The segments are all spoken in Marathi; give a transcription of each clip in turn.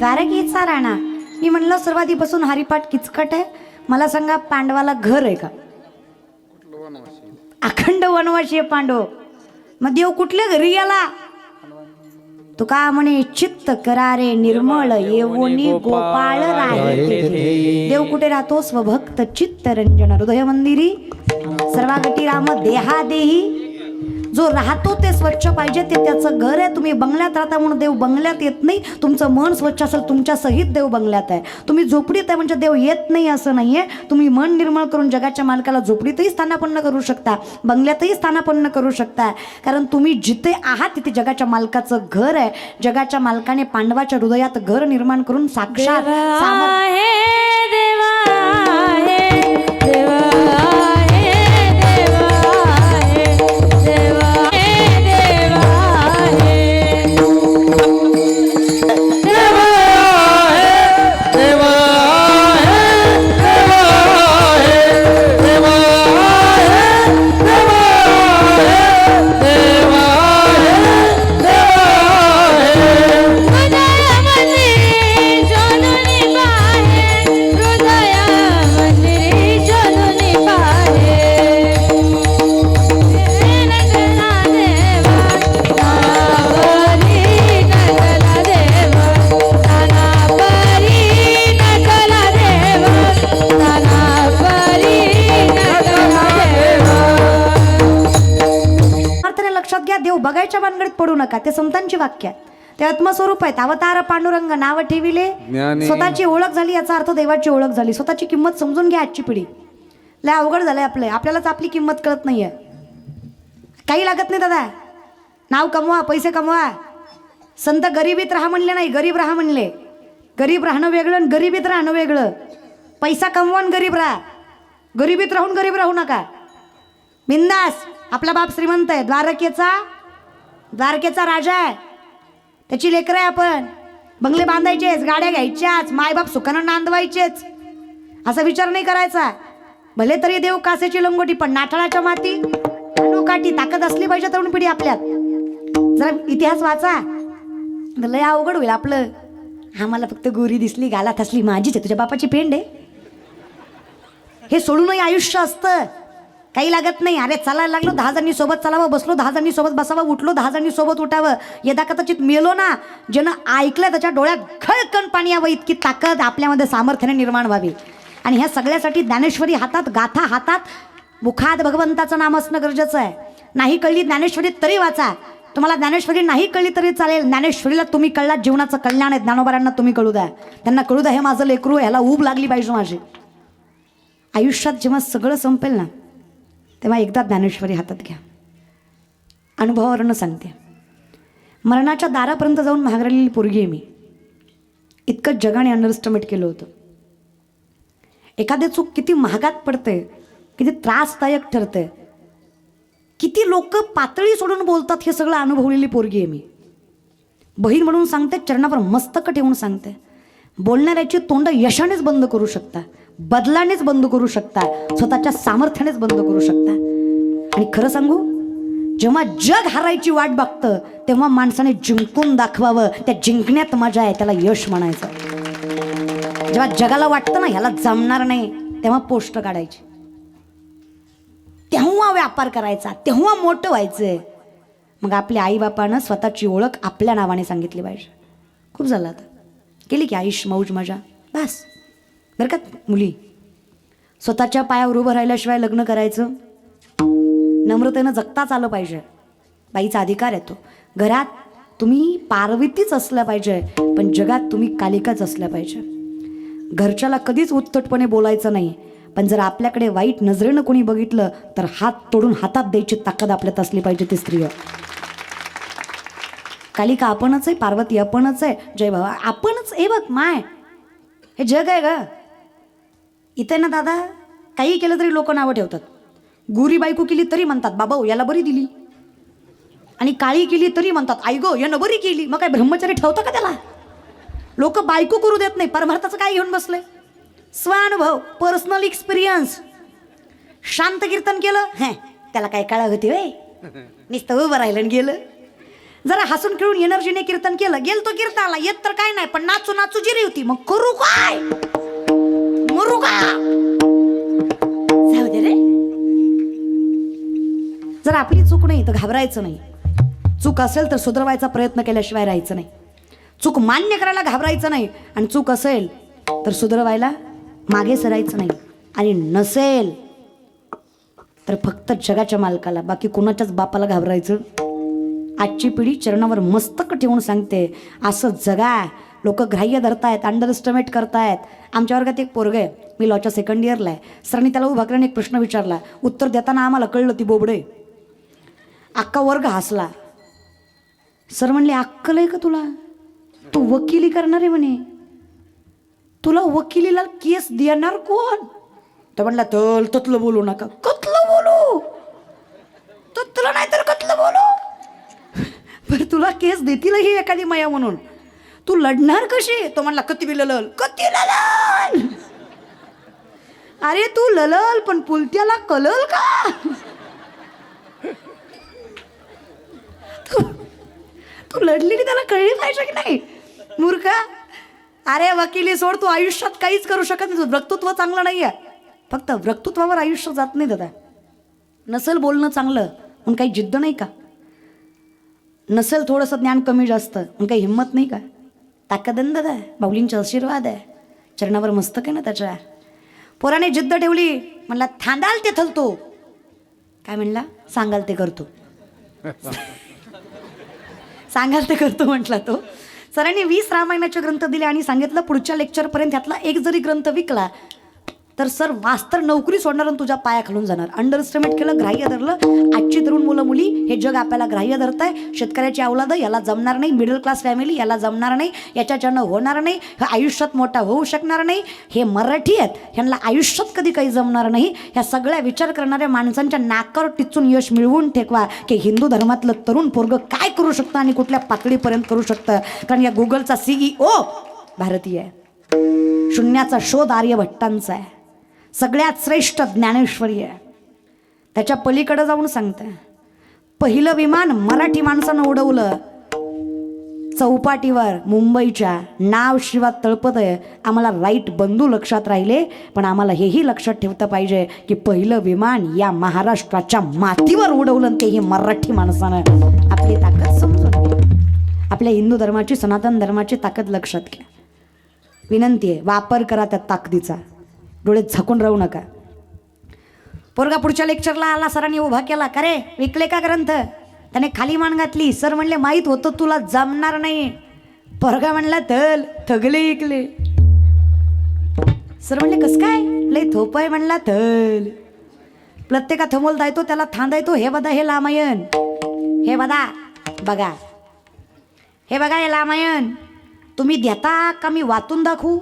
गारगीचा राणा? मी म्हणलं सुरुवातीपासून हरिपाठ किचकट आहे. मला सांगा पांडवाला घर आहे का? अखंड वनवाशी आहे पांडव. मग देव कुठल्या घरी गेला? का म्हणे चित्त करारे निर्मळ येवोनी गोपाळ राय देव कुठे राहतो? स्वभक्त चित्त रंजन हृदय मंदिरी सर्वागती राम देहा देही जो राहतो ते स्वच्छ पाहिजे ते त्याचं घर आहे. तुम्ही बंगल्यात राहता म्हणून देव बंगल्यात येत नाही. तुमचं मन स्वच्छ असेल तुमच्या सहित देव बंगल्यात आहे. तुम्ही झोपडीत आहे म्हणजे देव येत नाही असं नाहीये. तुम्ही मन निर्मळ करून जगाच्या मालकाला झोपडीतही स्थानापन्न करू शकता बंगल्यातही स्थानापन्न करू शकता. कारण तुम्ही जिथे आहात तिथे जगाच्या मालकाचं घर आहे. जगाच्या मालकाने पांडवाच्या हृदयात घर निर्माण करून साक्षात आहे आहे देवा आत्मस्वरूप आहेत. अवतार पांडुरंग नाव ठेविले. ज्ञानी. स्वतःची ओळख झाली याचा अर्थ देवाची ओळख झाली. स्वतःची किंमत समजून घ्या आजची पिढी. लय अवघड झालंय आपलं. आपल्यालाच आपली किंमत कळत नाहीये. काही लागत नाही दादा. नाव कमवा पैसे कमवा. संत गरिबीत राहा म्हणले नाही गरीब राहा म्हणले. गरीब राहणं वेगळं आणि गरिबीत राहणं वेगळं. पैसा कमवा आणि गरीब राहा. गरिबीत राहून गरीब राहू नका. बिंदास. आपला बाप श्रीमंत आहे. द्वारकेचा द्वारकेचा राजा आहे. त्याची लेकरं आहे आपण. बंगले बांधायचेच गाड्या घ्यायच्याच मायबाप सुखानं नांदवायचेच. असा विचार नाही करायचा. भले तरी देव कासेची लंगोटी पण नाठाळाच्या माती काठी ताकद असली पाहिजे तरुण पिढी आपल्यात. जरा इतिहास वाचा. लय अवघड होईल आपलं. आम्हाला फक्त गोरी दिसली गालात असली. माझीच आहे तुझ्या बापाची पेंड आहे. हे सोडूनही आयुष्य असतं. काही लागत नाही. अरे चालायला लागलो दहा जणी सोबत चालावं बसलो दहा जणी सोबत बसावं उठलो दहा जणी सोबत उठावं. यदा कदाचित मेलो ना ज्यानं ऐकलं त्याच्या डोळ्यात खळकण पाणी यावं इतकी ताकद आपल्यामध्ये सामर्थ्याने निर्माण व्हावी. आणि ह्या सगळ्यासाठी ज्ञानेश्वरी हातात गाथा हातात मुखात भगवंताचं नाम असणं गरजेचं आहे. नाही कळली ज्ञानेश्वरी तरी वाचा. तुम्हाला ज्ञानेश्वरी नाही कळली तरी चालेल. ज्ञानेश्वरीला तुम्ही कळलात जीवनाचं कल्याण आहे. ज्ञानोबारांना तुम्ही कळू द्या. त्यांना कळू द्या हे माझं लेकरू ह्याला ऊब लागली पाहिजे माझी. आयुष्यात जेव्हा सगळं संपेल ना तेव्हा एकदा ज्ञानेश्वरी हातात घ्या. अनुभवावरनं सांगते. मरणाच्या दारापर्यंत जाऊन महागरलेली पोरगी आहे मी. इतकं जगाने अंडरस्टिमेट केलं होतं. एखादी चूक किती महागात पडते किती त्रासदायक ठरते. किती लोक पातळी सोडून बोलतात हे सगळं अनुभवलेली पोरगी आहे मी. बहीण म्हणून सांगते चरणावर मस्तक ठेवून सांगते. बोलणाऱ्याची तोंड यशानेच बंद करू शकता. बदलानेच बंद करू शकता. स्वतःच्या सामर्थ्यानेच बंद करू शकता. आणि खरं सांगू जेव्हा जग हारायची वाट बघतं तेव्हा माणसाने जिंकून दाखवावं त्या जिंकण्यात मजा आहे त्याला यश म्हणायचं. जेव्हा जगाला वाटतं ना ह्याला जमणार नाही तेव्हा पोस्ट काढायची. तेव्हा व्यापार करायचा तेव्हा मोठं व्हायचंय मग आपल्या आईबापानं स्वतःची ओळख आपल्या नावाने सांगितली पाहिजे. खूप झालं आता. केली की आयुष मौज मजा. बस. बरं का मुली? स्वतःच्या पायावर उभं राहिल्याशिवाय लग्न करायचं? नम्रतेनं जगताच आलं पाहिजे. बाईचा अधिकार येतो घरात तुम्ही पार्वतीच असल्या पाहिजे पण जगात तुम्ही कालिकाच असल्या पाहिजे. घरच्याला कधीच उत्तटपणे बोलायचं नाही पण जर आपल्याकडे वाईट नजरेनं कोणी बघितलं तर हात तोडून हातात द्यायची ताकद आपल्यात असली पाहिजे ती स्त्रिय कालिका आपणच आहे पार्वती आपणच आहे. जय बाबा आपणच ए बघ माय. हे जग आहे ग. इथं ना दादा काही केलं तरी लोक नावं ठेवतात. गुरी बायको केली तरी म्हणतात बाबा हो, याला बरी दिली. आणि काळी केली तरी म्हणतात आई गो यानं बरी केली. मग काय ब्रह्मचारी ठेवतं का त्याला? लोक बायको करू देत नाही परमार्थाचं काय घेऊन बसले स्वानुभव पर्सनल एक्सपिरियन्स शांत कीर्तन केलं हे त्याला काय कळा होती वे नुसतं उभं राहिलं आणि गेलं. जरा हसून खेळून एनर्जीने कीर्तन केलं गेल तो कीर्तनाला येत तर काय नाही पण नाचू नाचू जिरी होती. मग करू काय? मरू का जाऊ दे रे जर आपली चूक नाही तर घाबरायचं नाही. चूक असेल तर सुधरवायचा प्रयत्न केल्याशिवाय राहायचं नाही. चूक मान्य करायला घाबरायचं नाही आणि चूक असेल तर सुधरवायला मागे सरायचं नाही आणि नसेल तर फक्त जगाच्या मालकाला बाकी कोणाच्याच बापाला घाबरायचं. आजची पिढी चरणावर मस्तक ठेवून सांगते असं जगा लोक ग्राह्य धरतायत अंडरएस्टिमेट करतायत. आमच्या वर्गात एक पोरग आहे मी लॉच्या सेकंड इयरला आहे. सरांनी त्याला उभा एक प्रश्न विचारला उत्तर देताना आम्हाला कळलं ती बोबडे अक्का वर्ग हसला. सर म्हणले अक्कल आहे का तुला? तू वकिली करणार आहे म्हणे. तुला वकिलीला केस देणार कोण? तर म्हणला तल ततलं बोलू नका. कतलं बोलू? ततलं नाही तर कतलं बोलू? बरं तुला केस देतील ही एखादी माया म्हणून. तू लढणार कशी? तो म्हणला कती बी ललल. कती ललल? अरे तू ललल पण पुलत्याला कलल का? तू तू लढली की त्याला कळली पाहिजे की नाही? मूर्खा अरे वकिली सोड तू आयुष्यात काहीच करू शकत नाही. वक्तृत्व चांगलं नाही आहे फक्त वक्तृत्वावर आयुष्य जात नाही दादा. नसेल बोलणं चांगलं म्हणून काही जिद्द नाही का? नसेल थोडंसं ज्ञान कमी जास्त म्हणून काही हिंमत नाही का? ताकदंद आहे बाऊलींचा आशीर्वाद आहे चरणावर मस्तक आहे ना त्याच्या पोराने जिद्द ठेवली म्हणला थांदाल ते थलतो काय म्हणला सांगाल ते करतो सांगाल ते करतो म्हटला तो सरांनी वीस रामायणाचे ग्रंथ दिले आणि सांगितलं पुढच्या लेक्चरपर्यंत ह्यातला एक जरी ग्रंथ विकला तर सर मास्तर नोकरी सोडणार आणि तुझ्या पाया खालून जाणार. अंडर एस्टिमेट केलं ग्राह्य धरलं. आजची तरुण मुलं मुली हे जग आपल्याला ग्राह्य धरताय. शेतकऱ्याची अवलाद याला जमणार नाही. मिडल क्लास फॅमिली याला जमणार नाही. याच्याच्यानं होणार नाही. हे आयुष्यात मोठा होऊ शकणार नाही. हे मराठी आहेत. ह्यांना आयुष्यात कधी काही जमणार नाही. ह्या सगळ्या विचार करणाऱ्या माणसांच्या नाकावर टिचून यश मिळवून ठेकवा. की हिंदू धर्मातलं तरुण पोरग काय करू शकतं आणि कुठल्या पातळीपर्यंत करू शकतं? कारण या गुगलचा सीईओ भारतीय आहे. शून्याचा शोध आर्यभट्टांचा आहे. सगळ्यात श्रेष्ठ ज्ञानेश्वरी आहे. त्याच्या पलीकडे जाऊन सांगते. पहिलं विमान मराठी माणसानं उडवलं. चौपाटीवर मुंबईच्या नाव शिवा तळपत आहे. आम्हाला राईट बंधू लक्षात राहिले पण आम्हाला हेही लक्षात ठेवतं पाहिजे की पहिलं विमान या महाराष्ट्राच्या मातीवर उडवलं तेही मराठी माणसानं. आपली ताकद समजून घ्या आपल्या हिंदू धर्माची सनातन धर्माची ताकद लक्षात घ्या विनंती आहे वापर करा त्या ताकदीचा. डोळे झाकून राहू नका. पोरगा पुढच्या लेक्चरला आला सरांनी उभा केला का रे विकले का ग्रंथ? त्याने खाली मान घातली सर म्हणले माहीत होतं तुला जमणार नाही. पोरगा म्हणला तल थगले इकले. सर म्हणले कस काय? लय थोपाय म्हणला थल प्रत्येका थमोल दायतो त्याला थांदायतो हे बदा हे लामायण. हे बदा बघा. हे बघा हे लामायण तुम्ही देता का मी वाचून दाखवू?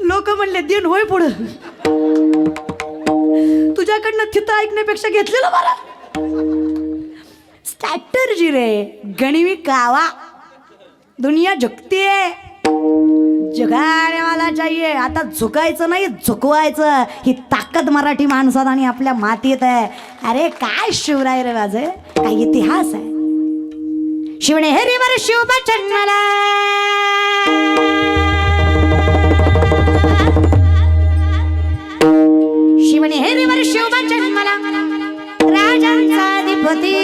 लोक म्हणले दिन होय पुढं. तुझ्याकडनं थिता ऐकण्यापेक्षा घेतलेलं मला स्ट्रॅटर्जी रे गणिवी कावा. दुनिया झुकते जगाने मला चाहिए आता झुकायचं नाही झुकवायचं. ही ताकद मराठी माणसात आणि आपल्या मातीत आहे. अरे काय शिवराय रे माझे काय इतिहास आहे? शिवणेहरीवर हे शिवबा जन्मला. शिवणेहरीवर हे शिवबा जन्मला. राजांचा अधिपती.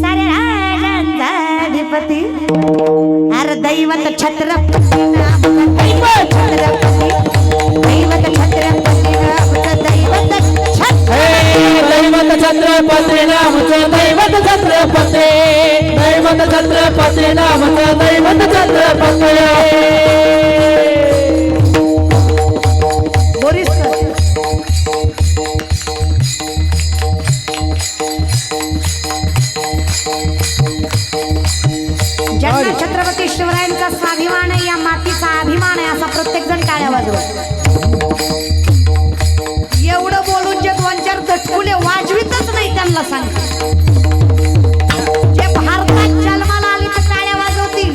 सारे राजांचा अधिपती. अरे दैवत छत्रपती. छत्रपती दैवत नामचं दैवत छत्रपती. दैवत छत्रपती नामचं दैवत छत्रपती. ज्यांना छत्रपती शिवरायांचा स्वाभिमान या मातीत तुम्हाला सांगते. जे भारतात जन्माला आली ते टाळ्या वाजवतील.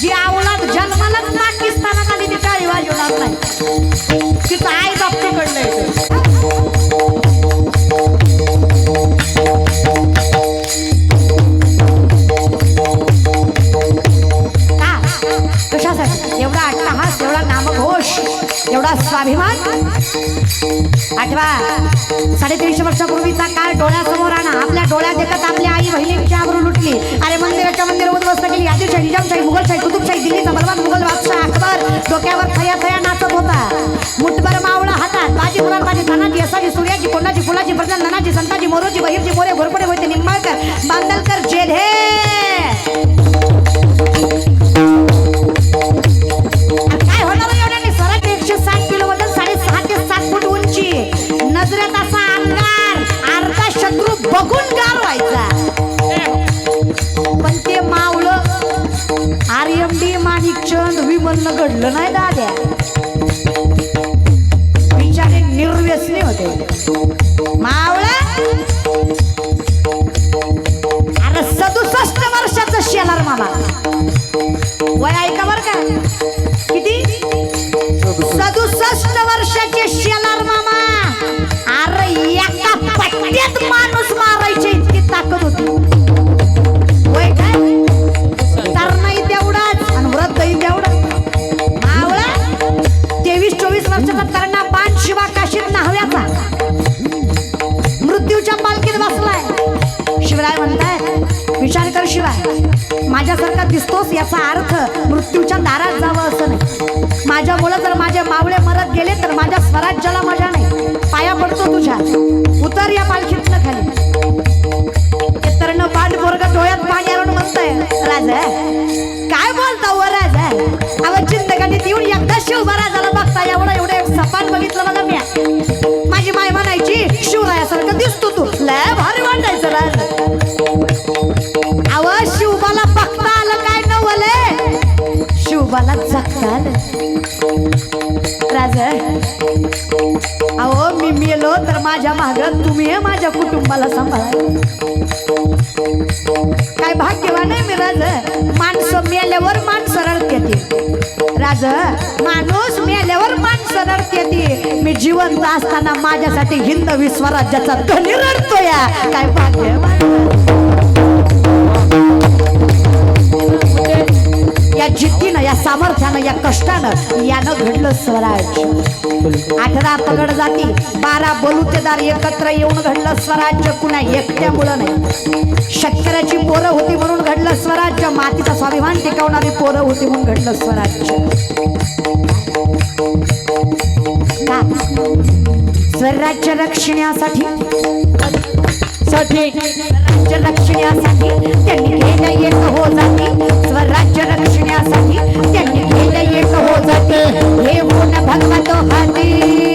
जी अवलाद जन्मालाच पाकिस्तानात आली ते टाळी वाजवणार नाही. तिचं आई बाप्पाकडलं येतं. का? कशासाठी? एवढा अट्टाहास एवढा नामघोष एवढा स्वाभिमान? आठवा. साडेतीनशे वर्षापूर्वीचा काळ डोळ्यासमोर आणा. आपल्या डोळ्यात देखत आपल्या आई बहिणींची आबरू लुटली अरे मंदिराच्या मंदिर उद्ध्वस्त केली. आदिलशाही निजामशाही मुघलशाही कुतुबशाही दिल्लीचा राज्याला मजा नाही. पाया पडतो तुझ्या. उतर या पालखीतनं खाली. ते तरण पाठ पोरग डोळ्यात पाणी आणून म्हणतंय राजा काय बोलता व राजा? अव चिंतकाने येऊन एकदा शिव महाराजाला बघता. एवढं एवढं एक सपाट बघितलं बघा मी. माझी माय म्हणायची शिवरायासारखं दिसतो तू. लय भारी वाटायचं राज. अव शिवबाला बघता आलं काय नवले शिवबाला जगता आलं. राजा गेलो तर माझ्या माग तुम्ही हे माझ्या कुटुंबाला सांभाळा. काय भाग्यवान आहे मी राज. माणसं मेल्यावर माणसं रडते राज माणूस मेल्यावर माणसं रडते मी जिवंत असताना माझ्यासाठी हिंदवी स्वराज्याचा ध्वनी रडतो या काय भाग्यवान या जिद्दीनं या सामर्थ्यानं या कष्टानं यानं घडलं स्वराज्य अठरा पगड जाती बारा बलुतेदार एकत्र येऊन घडलं स्वराज्य कुणा एकट्यामुळं नाही. शेतकऱ्याची पोरं होती म्हणून घडलं स्वराज्य मातीचा स्वाभिमान टिकवणारी पोरं होती म्हणून घडलं स्वराज्य का? स्वराज्य रक्षण्यासाठी साठी राज्य रक्षण्यासाठी त्यांनी केलं एक हो जाते. स्वराज्य रक्षण्यासाठी त्यांनी केलं एक हो जाते. हे गुण भगवतो हाती.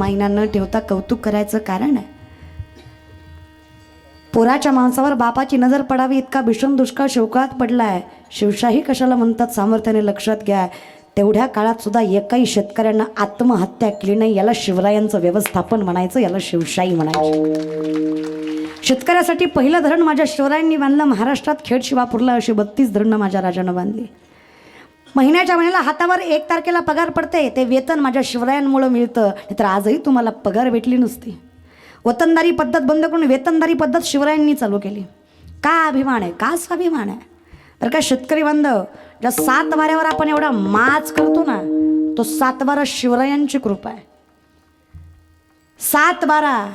मायना न ठेवता कौतुक करायचं कारण आहे. पोराच्या माणसावर बापाची नजर पडावी इतका भीषण दुष्काळ शोकात पडलाय. शिवशाही कशाला म्हणतात सामर्थ्याने लक्षात घ्या. तेवढ्या काळात सुद्धा एकाही शेतकऱ्यांना आत्महत्या केली नाही याला शिवरायांचं व्यवस्थापन म्हणायचं याला शिवशाही म्हणायचं. शेतकऱ्यासाठी पहिलं धरण माझ्या शिवरायांनी बांधलं. महाराष्ट्रात खेड शिवापूरला अशी बत्तीस धरणं माझ्या राजानं बांधली. महिन्याच्या महिन्याला हातावर एक तारखेला पगार पडते ते वेतन माझ्या शिवरायांमुळं मिळतं. तर आजही तुम्हाला पगार भेटली नसती. वतनदारी पद्धत बंद करून वेतनदारी पद्धत शिवरायांनी चालू केली. का अभिमान आहे? का स्वाभिमान आहे? तर का शेतकरी बांधव ज्या सात वाऱ्यावर आपण एवढा माच करतो ना तो सात बारा शिवरायांची कृपा आहे. सात बारा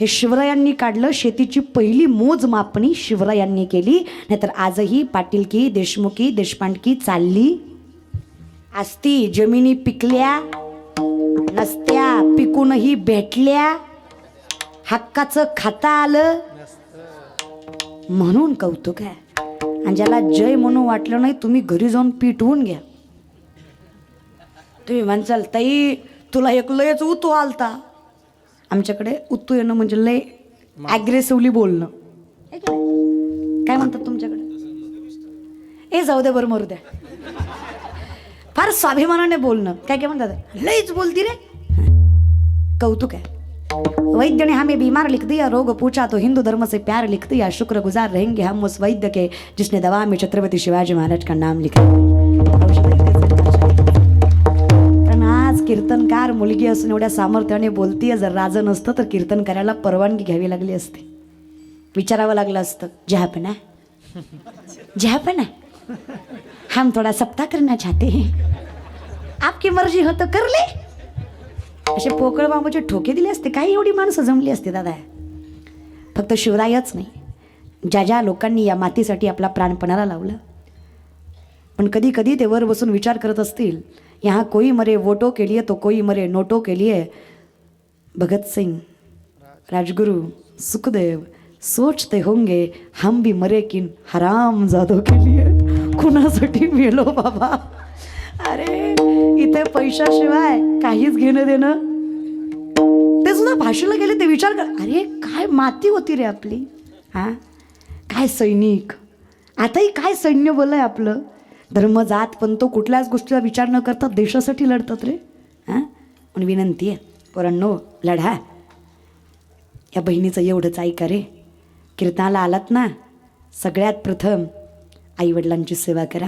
हे शिवरायांनी काढलं शेतीची पहिली मोजमापणी शिवरायांनी केली. नाहीतर आजही पाटीलकी देशमुखी देशपांडकी चालली. असती जमिनी पिकल्या नसत्या पिकूनही भेटल्या. हक्काचं खाता आलं. म्हणून कौतुक आहे. आणि ज्याला जय म्हणून वाटलं नाही तुम्ही घरी जाऊन पिटवून घ्या. तुम्ही म्हणचाल ताई तुला एक लयच उतू आलता. आमच्याकडे उत्तू येणं म्हणजे लय ॲग्रेसिव्हली बोलणं? काय म्हणतात तुमच्याकडे? ए जाऊ दे बरं मरू द्या. फार स्वाभिमानाने बोलणं. काय काय म्हणतात? लयच बोलती रे. कौतुक है वैद्य ने हमें बीमार लिख दिया रोग पूछा तो हिंदू धर्म से प्यार लिख दिया शुक्र गुजार रहेंगे हम उस वैद्य के जिसने दवा में छत्रपति शिवाजी महाराज का नाम लिखा कीर्तनकार मुलगी असून एवढ्या सामर्थ्याने बोलतीये जर राज नसतं तर कीर्तन करायला परवानगी घ्यावी लागली असती. विचारावं लागलं असतं जहा पण ना जहाँ हम थोड़ा सप्ताह करना चाहते हैं. आपकी मर्जी हो तो करले असे पोकळ बांबूचे ठोके दिले असते काही एवढी माणसं जमली असते दादा. फक्त शिवरायच नाही. ज्या ज्या लोकांनी या मातीसाठी आपला प्राणपणाला लावलं. पण कधी कधी ते वर बसून विचार करत असतील यहाँ कोई मरे वोटो के लिए तो कोई मरे नोटो के लिए। भगत सिंह राजगुरु सुखदेव सोचते होंगे हम भी मरे किन हराम जादो के लिए। कुणासाठी मेलो बाबा। अरे इथे पैशाशिवाय काहीच घेणं देणं। ते सुद्धा भाषेला गेले ते विचार कर अरे काय माती होती रे आपली? हा? काय सैनिक? आताही काय सैन्य बोलाय आपलं? धर्म जात पण तो कुठल्याच गोष्टीचा विचार न करता देशासाठी लढतात रे. हां? पण विनंती आहे पोरांनो लढा. या बहिणीचं एवढंच ऐका रे. कीर्तनाला आलात ना सगळ्यात प्रथम आईवडिलांची सेवा करा.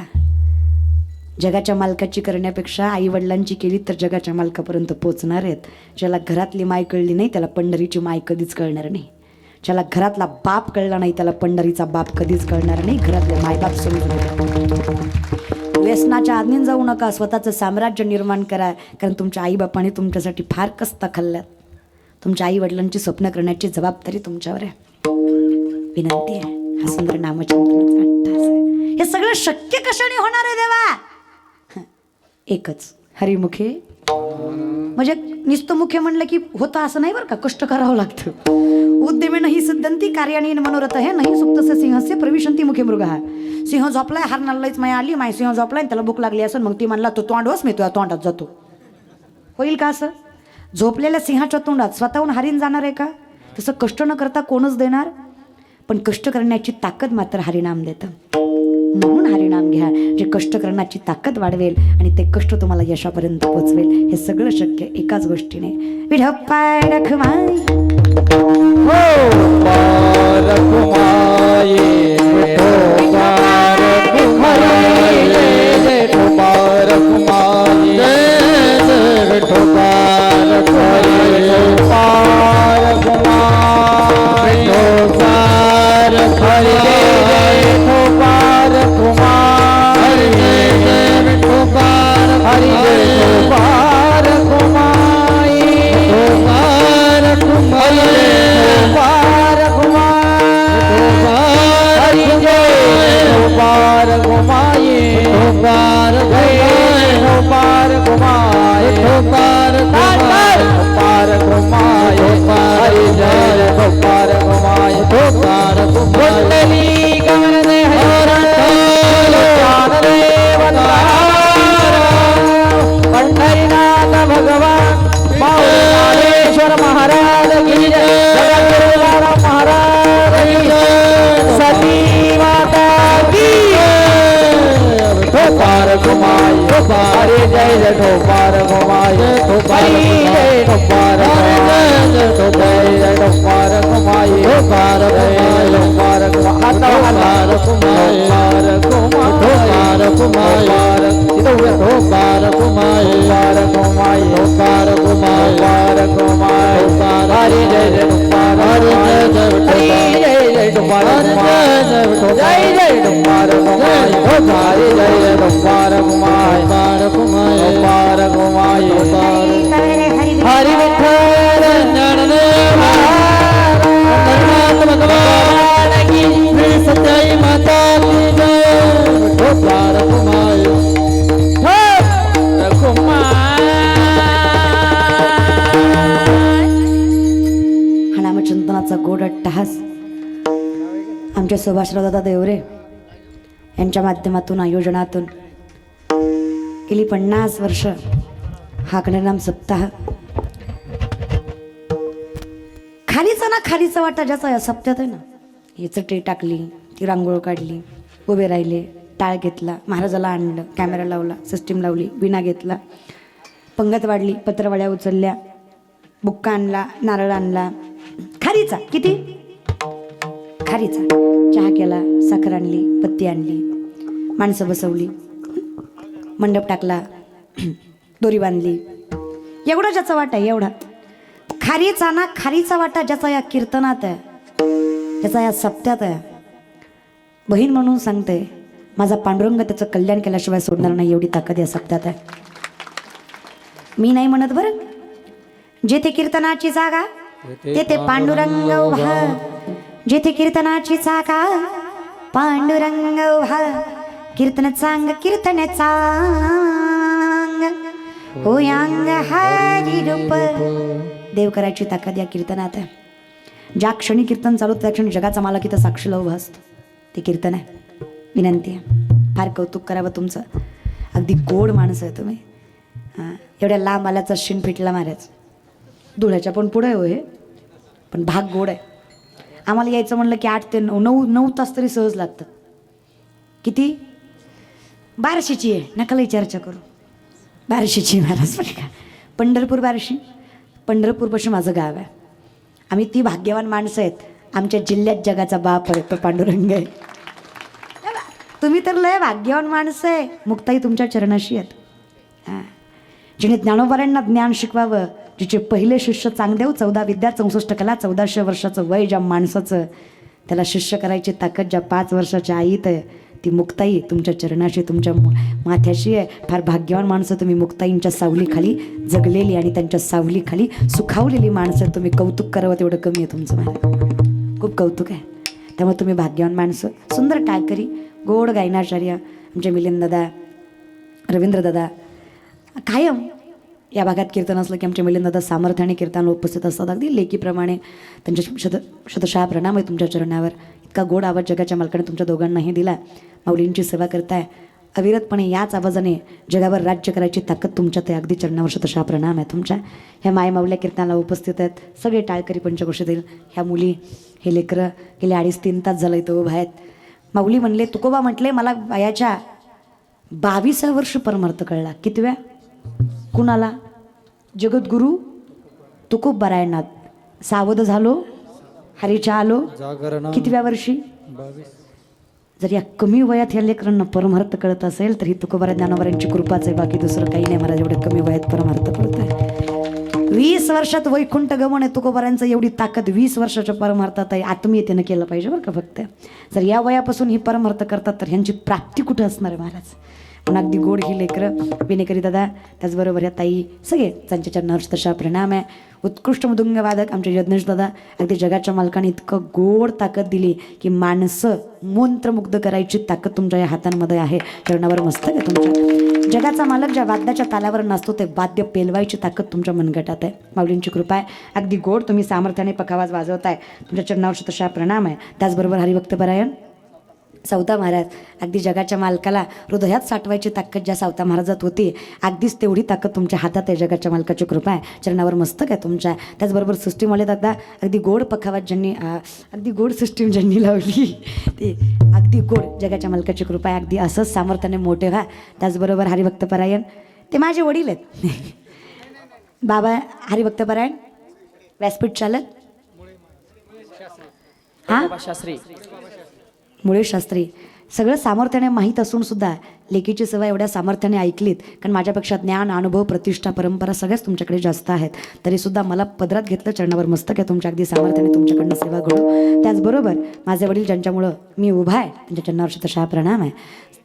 जगाच्या मालकाची करण्यापेक्षा आईवडिलांची केली तर जगाच्या मालकापर्यंत पोचणार आहेत. ज्याला घरातली माय कळली नाही त्याला पंढरीची माय कधीच कळणार नाही. ज्याला घरातला बाप कळला नाही त्याला पंढरीचा बाप कधीच कळणार नाही. घरातले मायबाप समजून व्यसनाच्या आज्ञेन जाऊ नका स्वतःचं साम्राज्य निर्माण करा कारण तुमच्या आईबापाने तुमच्यासाठी फार कस्ता खाल्ल्यात. तुमच्या आई वडिलांची स्वप्न करण्याची जबाबदारी तुमच्यावर आहे. विनंती आहे हा सुंदर हे सगळं शक्य कशाने होणार आहे देवा? एकच हरिमुखे म्हणजे नुसतं मुख्य म्हणलं की होतं असं नाही बरं का? कष्ट करावं लागतं. उद्यमेन ही सिद्धंती कार्याने मनोरथ हे नाही सुप्तस्य सिंहस्य प्रविशंती मुखे मृग सिंह झोपलाय हार नाललाच माय आली माय सिंह झोपलाय आणि त्याला भूक लागली असं मग ती म्हणला तो तोंडवच मी तुझ्या तोंडात जातो. होईल का असं? झोपलेल्या सिंहाच्या तोंडात स्वतःहून हरीण जाणार आहे का? तसं कष्ट न करता कोणच देणार? पण कष्ट करण्याची ताकद मात्र हरिणाम देतं. म्हणून हरिनाम घ्या. जे कष्ट करण्याची ताकद वाढवेल आणि ते कष्ट तुम्हाला यशापर्यंत पोचवेल. हे सगळं शक्य एकाच गोष्टीने. विढप्पाय रखमाई. Bye. आमचे सुभाषरावदादा देवरे यांच्या माध्यमातून आयोजनातून गेली पन्नास वर्ष हा गणनाम सप्ताह. खालीचा ना खालीचा वाटा ज्याचा या सप्त्यात आहे ना. ही चटई टाकली ती रांगोळ काढली उभे राहिले टाळ घेतला महाराजाला आणलं कॅमेरा लावला सिस्टीम लावली विना घेतला. पंगत वाढली पत्रवाड्या उचलल्या बुक्का आणला नारळ आणला. खारीचा किती? खारीचा. चहा केला साखर आणली पत्ती आणली माणसं बसवली मंडप टाकला दोरी बांधली. एवढा ज्याचा वाटा एवढा. खारीचा ना खारीचा वाटा ज्याचा या कीर्तनात आहे ज्याचा या सप्त्यात आहे. बहीण म्हणून सांगते माझा पांडुरंग त्याचं कल्याण केल्याशिवाय सोडणार नाही एवढी ताकद या सप्त्यात आहे. मी नाही म्हणत बरं. जेथे कीर्तनाची जागा तेथे पांडुरंग उभा. जेथे कीर्तनाची चाका पांडुरंग उभा कीर्तन चांग कीर्तन चांग. होयांग हरी रूप. देव करायची ताकद या कीर्तनात आहे. ज्या क्षणी कीर्तन चालू त्या क्षणी जगाचा मालक इथं साक्षीला उभा असतो. ते कीर्तन आहे. विनंती आहे. फार कौतुक करावं तुमचं. अगदी गोड माणसं आहे तुम्ही. हां एवढ्या लांब आल्याचा शिन फिटला मारायचं धुळ्याच्या पण पुढे हो हे. पण भाग गोड आहे. आम्हाला यायचं म्हणलं की आठ ते नऊ नऊ नऊ तास तरी सहज लागतात किती? बाराशेची आहे. नकालाही चर्चा करू. बाराशेची महाराज पण का. पंढरपूर बारशी. पंढरपूरपासून माझं गाव आहे. आम्ही ती भाग्यवान माणसं आहेत. आमच्या जिल्ह्यात जगाचा बाप आहे तो पांडुरंग आहे. तुम्ही तर लय भाग्यवान माणसं आहे. मुक्ताई तुमच्या चरणाशी आहेत. हां. जिने ज्ञानोबाऱ्यांना ज्ञान शिकवावं जिचे पहिले शिष्य चांगदेव चौदा विद्या चौसष्ट कला चौदाशे वर्षाचं वय ज्या माणसाचं त्याला शिष्य करायची ताकद ज्या पाच वर्षाच्या आईत आहे ती मुक्ताई तुमच्या चरणाशी तुमच्या माथ्याशी आहे. फार भाग्यवान माणसं तुम्ही मुक्ताईंच्या सावलीखाली जगलेली आणि त्यांच्या सावलीखाली सुखावलेली माणसं तुम्ही कौतुक करावं तेवढं कमी आहे तुमचं मला खूप कौतुक आहे. त्यामुळे तुम्ही भाग्यवान माणसं. सुंदर टाळकरी गोड गायनाचार्य आमचे मिलिंद दादा रवींद्र दादा कायम या भागात कीर्तन असलं की आमच्या मिलिंदादा सामर्थ्याने कीर्तनाला उपस्थित असतात. अगदी लेकीप्रमाणे त्यांच्या शत शतशहा प्रणाम आहे तुमच्या चरणावर. इतका गोड आवाज जगाच्या मालकाने तुमच्या दोघांनाही दिला माऊलींची सेवा करताय. अविरतपणे याच आवाजाने जगावर राज्य करायची ताकद तुमच्यात आहे. अगदी चरणावर शतशहा प्रणाम आहे तुमच्या. ह्या मायमाऊल्या कीर्तनाला उपस्थित आहेत. सगळे टाळकरी पंचकोशीतील ह्या मुली हे लेकरं गेले अडीच तीन तास झालं इथं उभा आहेत. माऊली म्हणले तुकोबा म्हटले मला वयाच्या बावीसा वर्ष परमार्थ कळला. कितव्या? कुणाला? जगद्गुरु तुकोब बरायनाथ सावध झालो. हरीच्या आलो. कितव्या वर्षी? जर या कमी वयात ह्या लेकरांना परमार्थ कळत असेल तर ही तुकोबारा ज्ञानोबारांची कृपाच आहे. बाकी दुसरं काही नाही मला एवढं कमी वयात परमार्थ कळत आहे. वीस वर्षात वैकुंठ गमन आहे तुकोबारांचं एवढी ताकद वीस वर्षाच्या परमार्थात आहे. आत्मीयतेनं केलं पाहिजे बरं का फक्त. जर या वयापासून ही परमार्थ करतात तर ह्यांची प्राप्ती कुठं असणार आहे महाराज? पण अगदी गोड ही लेकरं विनेकरी दादा त्याचबरोबर ह्या ताई सगळे त्यांच्या चरणावर तशा परिणाम आहे. उत्कृष्ट मृदुंगवादक आमचे यज्ञेश दादा अगदी जगाच्या मालकाने इतकं गोड ताकद दिली की माणसं मंत्रमुग्ध करायची ताकद तुमच्या या हातांमध्ये आहे. चरणावर मस्तक आहे तुमच्या. जगाचा मालक ज्या वाद्याच्या तालावर नसतो ते वाद्य पेलवायची ताकद तुमच्या मनगटात आहे. माऊलींची कृपा आहे. अगदी गोड तुम्ही सामर्थ्याने पखावाज वाजवताय. तुमच्या चरणावर तशा प्रणाम आहे. त्याचबरोबर हरिभक्त परायण. सावता महाराज अगदी जगाच्या मालकाला हृदयात साठवायची ताकद ज्या सावता महाराजात होती अगदीच तेवढी ताकद तुमच्या हातात आहे जगाच्या मालकाची कृपा आहे चरणावर मस्तक आहे तुमच्या त्याचबरोबर सिस्टीमवाले दादा अगदी गोड पखावात ज्यांनी अगदी गोड सिस्टीम ज्यांनी लावली ती अगदी गोड जगाच्या मालकाची कृपा आहे अगदी असंच सामर्थ्याने मोठे व्हा त्याचबरोबर हरिभक्तपरायण ते माझे वडील आहेत बाबा हरिभक्तपरायण व्यासपीठ चालत हां शास्त्री मुळे शास्त्री. सगळं सामर्थ्याने माहीत असून सुद्धा लेखीची सेवा एवढ्या सामर्थ्याने ऐकलीत कारण माझ्यापेक्षा ज्ञान अनुभव प्रतिष्ठा परंपरा सगळ्याच तुमच्याकडे जास्त आहेत. तरीसुद्धा मला पदरात घेतलं चरणावर मस्तक आहे तुमच्या अगदी सामर्थ्याने तुमच्याकडनं सेवा घडू. त्याचबरोबर माझे वडील ज्यांच्यामुळं मी उभा आहे त्यांच्या चरणावर तशा प्रणाम आहे.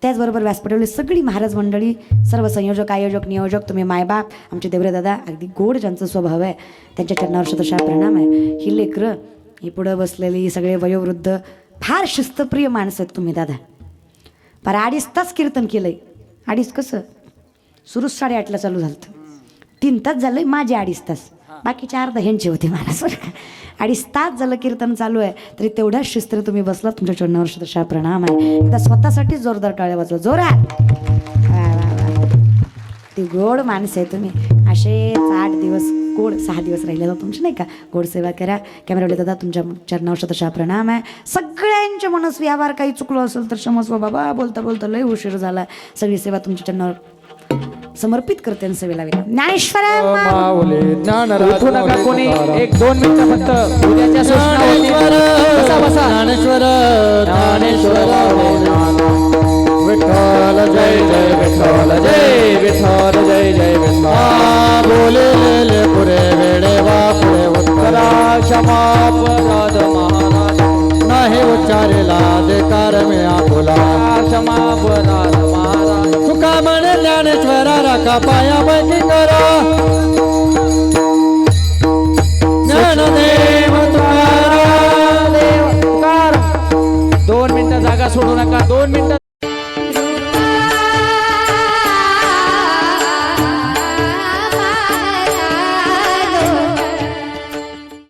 त्याचबरोबर व्यासपीठावरील सगळी महाराज मंडळी सर्व संयोजक आयोजक नियोजक तुम्ही मायबाप आमचे देवरे दादा अगदी गोड ज्यांचा स्वभाव आहे त्यांच्या चरणावर तशा प्रणाम आहे. ही लेकरं ही पुढं बसलेली सगळे वयोवृद्ध फार शिस्तप्रिय माणसं आहेत तुम्ही दादा. पर अडीच तास कीर्तन केलंय. अडीच कसं? सुरूच साडेआठला चालू झालं तीन तास झालंय माझे अडीच तास. बाकीचे अर्धा ह्यांचे होते महाराज अडीच तास झालं कीर्तन चालू आहे तरी तेवढ्याच शिस्त्र तुम्ही बसला तुमच्या चोडण्या वर्ष तशा प्रणाम आहे. एकदा स्वतःसाठीच जोरदार टाळ्या वाजवा. जोरात! ती गोड माणसं आहे तुम्ही. असेच आठ दिवस गोड सहा दिवस राहिलेला तुमची नाही का? गोड सेवा करा. कॅमेरावाले दादा तुमच्या चरणावर शतशः प्रणाम आहे. सगळ्यांच्या मनस्वी व्यवहार काही चुकलो असेल तर क्षमस्व बाबा बोलता बोलता लय उशीर झाला. सगळी सेवा तुमच्या चरणावर समर्पित करते आणि सेवेला ज्ञानेश्वर माऊली उठू नका कोणी. एक दोन मिनिटं फक्त. उद्याच्या सूचना होतील. बसा बसा. ज्ञानेश्वर ज्ञानेश्वर. विठ्ठल जय जय विठ्ठल जय विठ्ठल जय जय विठ्ठल. बोलेले पुरे वेळेवा पुरे उत्तरा क्षमापराध महाराज. नाही उच्चारिला देकार मी आपुला. क्षमापराध महाराज. तुका म्हणे ज्ञानेश्वरा राखा पाया बैठी करा. दोन मिनिटं जागा सोडू नका दोन मिनटं